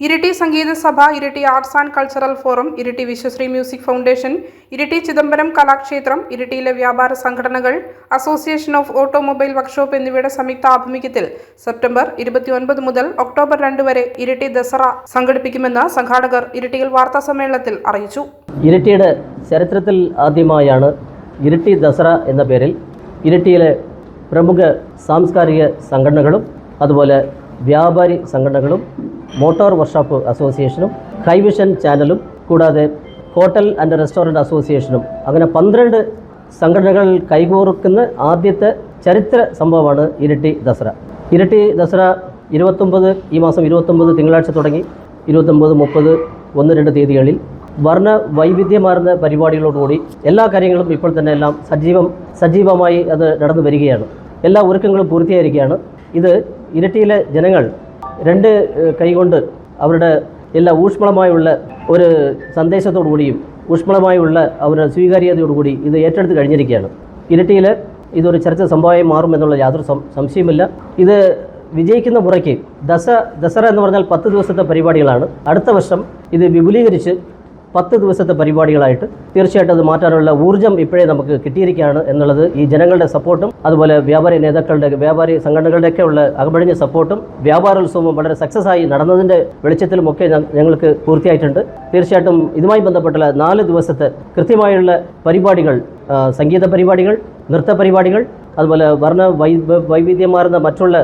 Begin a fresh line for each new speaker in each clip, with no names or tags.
Iritty Sangeetha Sabha Iritty arts and cultural forum Iritty Vishwasree music foundation Iritty Chidambaram Kalakshetram ഇരിട്ടിയിലെ വ്യാപാര സംഘടനകൾ association of automobile workshop എന്നിവയുടെ സംയുക്ത ആഭിമുഖ്യത്തിൽ September ഇരുപത്തിയൊൻപത് മുതൽ ഒക്ടോബർ രണ്ട് വരെ ഇരിട്ടി ദസറ സംഘടിപ്പിക്കുമെന്ന് സംഘാടകർ ഇരിട്ടിയിൽ വാർത്താ സമ്മേളനത്തിൽ അറിയിച്ചു.
ഇരിട്ടിയുടെ ചരിത്രത്തിൽ ആദ്യമായാണ് ഇരിട്ടി ദസറ എന്ന പേരിൽ ഇരിട്ടിയിലെ പ്രമുഖ സാംസ്കാരിക സംഘടനകളും അതുപോലെ വ്യാപാരി സംഘടനകളും മോട്ടോർ വർക്ക്ഷോപ്പ് അസോസിയേഷനും ഹൈവിഷൻ ചാനലും കൂടാതെ ഹോട്ടൽ ആൻഡ് റെസ്റ്റോറന്റ് അസോസിയേഷനും. അങ്ങനെ പന്ത്രണ്ട് സംഘടനകൾ കൈകോർക്കുന്ന ആദ്യത്തെ ചരിത്ര സംഭവമാണ് ഇരട്ടി ദസറ. ഇരട്ടി ദസറ ഇരുപത്തൊമ്പത് ഈ മാസം ഇരുപത്തൊമ്പത് തിങ്കളാഴ്ച തുടങ്ങി. ഇരുപത്തൊമ്പത് മുപ്പത് ഒന്ന് രണ്ട് തീയതികളിൽ വർണ വൈവിധ്യമാർന്ന പരിപാടികളോടുകൂടി എല്ലാ കാര്യങ്ങളും ഇപ്പോൾ തന്നെ എല്ലാം സജീവം സജീവമായി അത് നടന്നു വരികയാണ്. എല്ലാ ഒരുക്കങ്ങളും പൂർത്തിയായിരിക്കുകയാണ്. ഇത് ഇരട്ടിയിലെ ജനങ്ങൾ രണ്ട് കൈകൊണ്ട് അവരുടെ എല്ലാ ഊഷ്മളമായുള്ള ഒരു സന്ദേശത്തോടു കൂടിയും ഊഷ്മളമായുള്ള അവരുടെ സ്വീകാര്യതയോടുകൂടി ഇത് ഏറ്റെടുത്ത് കഴിഞ്ഞിരിക്കുകയാണ്. ഇരട്ടിയിൽ ഇതൊരു ചർച്ച സംഭവമായി മാറും എന്നുള്ള യാതൊരു സംശയമില്ല ഇത് വിജയിക്കുന്ന മുറയ്ക്ക് ദസ ദസറ എന്ന് പറഞ്ഞാൽ പത്ത് ദിവസത്തെ പരിപാടികളാണ്. അടുത്ത വർഷം ഇത് വിപുലീകരിച്ച് പത്ത് ദിവസത്തെ പരിപാടികളായിട്ട് തീർച്ചയായിട്ടും അത് മാറ്റാനുള്ള ഊർജം ഇപ്പോഴേ നമുക്ക് കിട്ടിയിരിക്കുകയാണ് എന്നുള്ളത് ഈ ജനങ്ങളുടെ സപ്പോർട്ടും അതുപോലെ വ്യാപാരി നേതാക്കളുടെ വ്യാപാരി സംഘടനകളുടെയൊക്കെ ഉള്ള അകമഴിഞ്ഞ സപ്പോർട്ടും വ്യാപാരോത്സവവും വളരെ സക്സസ് ആയി നടന്നതിന്റെ വെളിച്ചത്തിലുമൊക്കെ ഞങ്ങൾക്ക് പൂർത്തിയായിട്ടുണ്ട്. തീർച്ചയായിട്ടും ഇതുമായി ബന്ധപ്പെട്ടുള്ള നാല് ദിവസത്തെ കൃത്യമായുള്ള പരിപാടികൾ സംഗീത പരിപാടികൾ നൃത്ത പരിപാടികൾ അതുപോലെ വർണ വൈവിധ്യമാർന്ന മറ്റുള്ള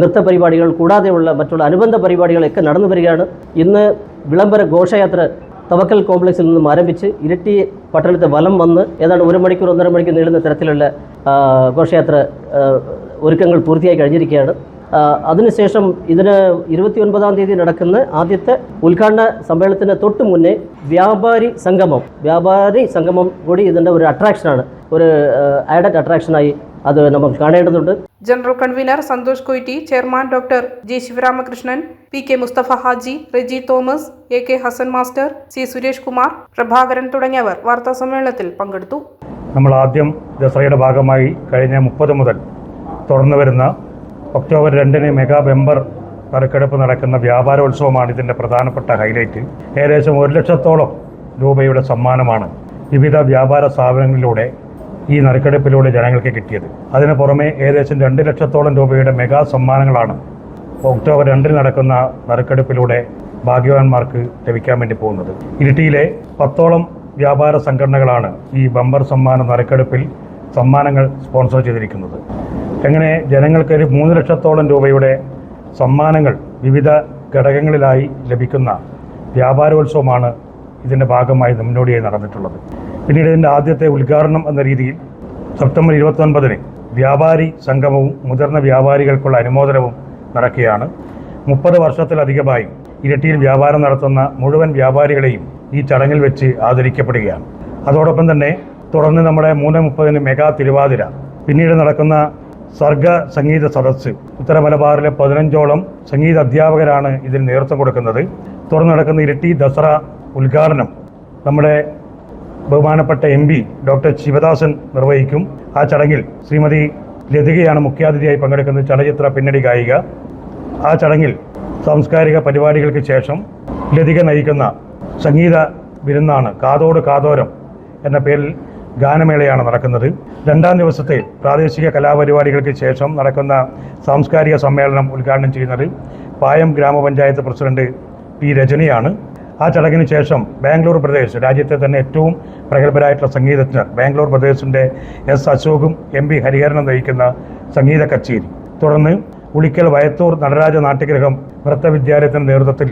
നൃത്ത പരിപാടികൾ കൂടാതെയുള്ള മറ്റുള്ള അനുബന്ധ പരിപാടികളൊക്കെ നടന്നു വരികയാണ്. ഇന്ന് വിളംബര ഘോഷയാത്ര തവക്കൽ കോംപ്ലക്സിൽ നിന്നും ആരംഭിച്ച് ഇരട്ടി പട്ടണത്തെ വലം വന്ന് ഏതാണ്ട് ഒരു മണിക്കൂർ ഒന്നര മണിക്കൂർ നീളുന്ന തരത്തിലുള്ള ഘോഷയാത്ര ഒരുക്കങ്ങൾ പൂർത്തിയായി കഴിഞ്ഞിരിക്കുകയാണ്. അതിനുശേഷം ഇതിന് ഇരുപത്തി ഒൻപതാം തീയതി നടക്കുന്ന ആദ്യത്തെ ഉദ്ഘാടന സമ്മേളനത്തിന് തൊട്ട് മുന്നേ വ്യാപാരി സംഗമം വ്യാപാരി സംഗമം കൂടി ഇതിന്റെ ഒരു അട്രാക്ഷനാണ് ഒരു ആഡഡ് അട്രാക്ഷനായി അത് നമുക്ക് കാണേണ്ടതുണ്ട്.
General convener Santhosh Koitty chairman doctor G Sivaramakrishnan P K Musthafa Haji Reji Thomas A K Hassan master C Suresh Kumar Prabhakaran തുടങ്ങിയവർ വാർത്താ സമ്മേളനത്തിൽ പങ്കെടുത്തു.
നമ്മൾ ആദ്യം ദസറയുടെ ഭാഗമായി കഴിഞ്ഞ മുപ്പത് മുതൽ തുടർന്നു വരുന്ന ഒക്ടോബർ രണ്ടിന് മെഗാ ബെമ്പർ നറുക്കെടുപ്പ് നടക്കുന്ന വ്യാപാരോത്സവമാണ് ഇതിന്റെ പ്രധാനപ്പെട്ട ഹൈലൈറ്റ്. ഏകദേശം ഒരു ലക്ഷത്തോളം രൂപയുടെ സമ്മാനമാണ് വിവിധ വ്യാപാര സ്ഥാപനങ്ങളിലൂടെ ഈ നറുക്കെടുപ്പിലൂടെ ജനങ്ങൾക്ക് കിട്ടിയത്. അതിന് പുറമെ ഏകദേശം രണ്ട് ലക്ഷത്തോളം രൂപയുടെ മെഗാ സമ്മാനങ്ങളാണ് ഒക്ടോബർ രണ്ടിൽ നടക്കുന്ന നറുക്കെടുപ്പിലൂടെ ഭാഗ്യവാന്മാർക്ക് ലഭിക്കാൻ വേണ്ടി പോകുന്നത്. ഇരിട്ടിയിലെ പത്തോളം വ്യാപാര സംഘടനകളാണ് ഈ ബമ്പർ സമ്മാന നറുക്കെടുപ്പിൽ സമ്മാനങ്ങൾ സ്പോൺസർ ചെയ്തിരിക്കുന്നത്. അങ്ങനെ ജനങ്ങൾക്ക് ഒരു മൂന്ന് ലക്ഷത്തോളം രൂപയുടെ സമ്മാനങ്ങൾ വിവിധ ഘടകങ്ങളിലായി ലഭിക്കുന്ന വ്യാപാരോത്സവമാണ് ഇതിന്റെ ഭാഗമായി മുന്നോടിയായി നടന്നിട്ടുള്ളത്. പിന്നീട് ഇതിന്റെ ആദ്യത്തെ ഉദ്ഘാടനം എന്ന രീതിയിൽ സെപ്റ്റംബർ ഇരുപത്തൊൻപതിന് വ്യാപാരി സംഗമവും മുതിർന്ന വ്യാപാരികൾക്കുള്ള അനുമോദനവും നടക്കുകയാണ്. മുപ്പത് വർഷത്തിലധികമായി ഇരട്ടിയിൽ വ്യാപാരം നടത്തുന്ന മുഴുവൻ വ്യാപാരികളെയും ഈ ചടങ്ങിൽ വെച്ച് ആദരിക്കപ്പെടുകയാണ്. അതോടൊപ്പം തന്നെ തുടർന്ന് നമ്മുടെ മൂന്ന് മുപ്പതിന് മെഗാ തിരുവാതിര പിന്നീട് നടക്കുന്ന സർഗ സംഗീത സദസ്സ് ഉത്തര മലബാറിലെ പതിനഞ്ചോളം സംഗീത അധ്യാപകരാണ് ഇതിന് നേതൃത്വം കൊടുക്കുന്നത്. തുടർന്ന് നടക്കുന്ന ഇരട്ടി ദസറ ഉദ്ഘാടനം നമ്മുടെ ബഹുമാനപ്പെട്ട എം പി ഡോക്ടർ ശിവദാസൻ നിർവഹിക്കും. ആ ചടങ്ങിൽ ശ്രീമതി ലതികയാണ് മുഖ്യാതിഥിയായി പങ്കെടുക്കുന്നത് ചലച്ചിത്ര പിന്നണി ഗായിക. ആ ചടങ്ങിൽ സാംസ്കാരിക പരിപാടികൾക്ക് ശേഷം ലതിക നയിക്കുന്ന സംഗീത വിരുന്നാണ് കാതോട് കാതോരം എന്ന പേരിൽ ഗാനമേളയാണ് നടക്കുന്നത്. രണ്ടാം ദിവസത്തെ പ്രാദേശിക കലാപരിപാടികൾക്ക് ശേഷം നടക്കുന്ന സാംസ്കാരിക സമ്മേളനം ഉദ്ഘാടനം ചെയ്യുന്നത് പായം ഗ്രാമപഞ്ചായത്ത് പ്രസിഡന്റ് പി രജനിയാണ്. ആ ചടങ്ങിന് ശേഷം ബാംഗ്ലൂർ പ്രദേശ് രാജ്യത്തെ തന്നെ ഏറ്റവും പ്രഗത്ഭരായിട്ടുള്ള സംഗീതജ്ഞർ. ബാംഗ്ലൂർ പ്രദേശിന്റെ എസ് അശോകും എം പി ഹരിഹരനും നയിക്കുന്ന സംഗീത കച്ചേരി. തുടർന്ന് ഉളിക്കൽ വയത്തൂർ നടരാജ നാട്യഗ്രഹം നൃത്ത വിദ്യാലയത്തിന്റെ നേതൃത്വത്തിൽ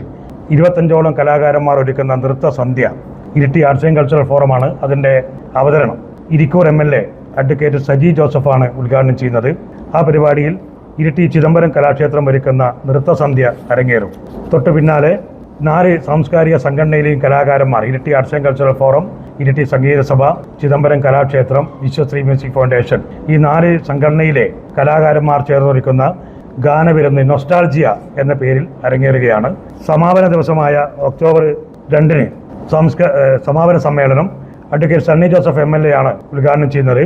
ഇരുപത്തഞ്ചോളം കലാകാരന്മാർ ഒരുക്കുന്ന നൃത്ത സന്ധ്യ ഇരിട്ടി ആർട്സ് ആൻഡ് കൾച്ചറൽ ഫോറമാണ് അതിന്റെ അവതരണം. Irikkur M L A advocate Saji ജോസഫാണ് ഉദ്ഘാടനം ചെയ്യുന്നത്. ആ പരിപാടിയിൽ ഇരിട്ടി ചിദംബരം കലാക്ഷേത്രം ഒരുക്കുന്ന നൃത്തസന്ധ്യ അരങ്ങേറും. തൊട്ടു പിന്നാലെ നാല് സാംസ്കാരിക സംഘടനയിലെയും കലാകാരന്മാർ ഇരട്ടി arts and cultural forum Iritty Sangeetha Sabha Chidambaram Kalakshetram Vishwasree music foundation. ഈ നാല് സംഘടനയിലെ കലാകാരന്മാർ ചേർന്നൊരുക്കുന്ന ഗാനവിരുന്ന് നൊസ്റ്റാൾജിയ എന്ന പേരിൽ അരങ്ങേറുകയാണ്. സമാപന ദിവസമായ ഒക്ടോബർ രണ്ടിന് സംസ്ക സമാപന സമ്മേളനം advocate Sunny Joseph M L A ആണ് ഉദ്ഘാടനം ചെയ്യുന്നത്.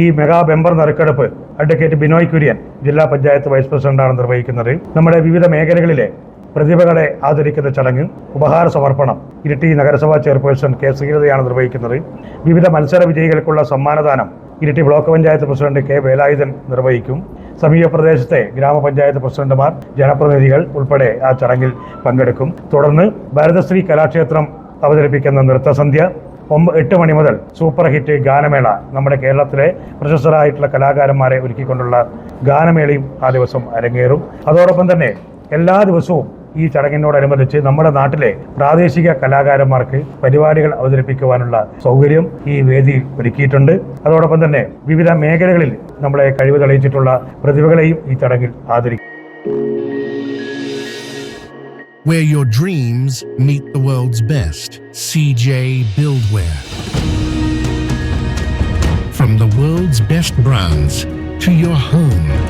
ഈ മെഗാ ബെമ്പർ നറുക്കെടുപ്പ് അഡ്വക്കേറ്റ് ബിനോയ് കുര്യൻ ജില്ലാ പഞ്ചായത്ത് വൈസ് പ്രസിഡന്റാണ് നിർവഹിക്കുന്നത്. നമ്മുടെ വിവിധ മേഖലകളിലെ പ്രതിഭകളെ ആദരിക്കുന്ന ചടങ്ങിൽ ഉപഹാര സമർപ്പണം ഇരിട്ടി നഗരസഭാ ചെയർപേഴ്സൺ കെ ശ്രീലതയാണ് നിർവഹിക്കുന്നത്. വിവിധ മത്സര വിജയികൾക്കുള്ള സമ്മാനദാനം Iritty block panchayat president K Velayudhan നിർവഹിക്കും. സമീപ പ്രദേശത്തെ ഗ്രാമപഞ്ചായത്ത് പ്രസിഡന്റുമാർ ജനപ്രതിനിധികൾ ഉൾപ്പെടെ ആ ചടങ്ങിൽ പങ്കെടുക്കും. തുടർന്ന് ഭാരതശ്രീ കലാക്ഷേത്രം അവതരിപ്പിക്കുന്ന നൃത്തസന്ധ്യ ഒമ്പ എട്ട് മണി മുതൽ സൂപ്പർ ഹിറ്റ് ഗാനമേള നമ്മുടെ കേരളത്തിലെ പ്രശസ്തരായിട്ടുള്ള കലാകാരന്മാരെ ഒരുക്കിക്കൊണ്ടുള്ള ഗാനമേളയും ആ ദിവസം അരങ്ങേറും. അതോടൊപ്പം തന്നെ എല്ലാ ദിവസവും ഈ ചടങ്ങിനോടനുബന്ധിച്ച് നമ്മുടെ നാട്ടിലെ പ്രാദേശിക കലാകാരന്മാർക്ക് പരിപാടികൾ അവതരിപ്പിക്കുവാനുള്ള സൗകര്യം ഈ വേദിയിൽ ഒരുക്കിയിട്ടുണ്ട് അതോടൊപ്പം തന്നെ വിവിധ മേഖലകളിൽ നമ്മളെ കഴിവ് തെളിയിച്ചിട്ടുള്ള പ്രതിഭകളെയും ഈ ചടങ്ങിൽ ആദരിക്കും
Where your dreams meet the world's best. CJ Buildware. From the world's best brands to your home.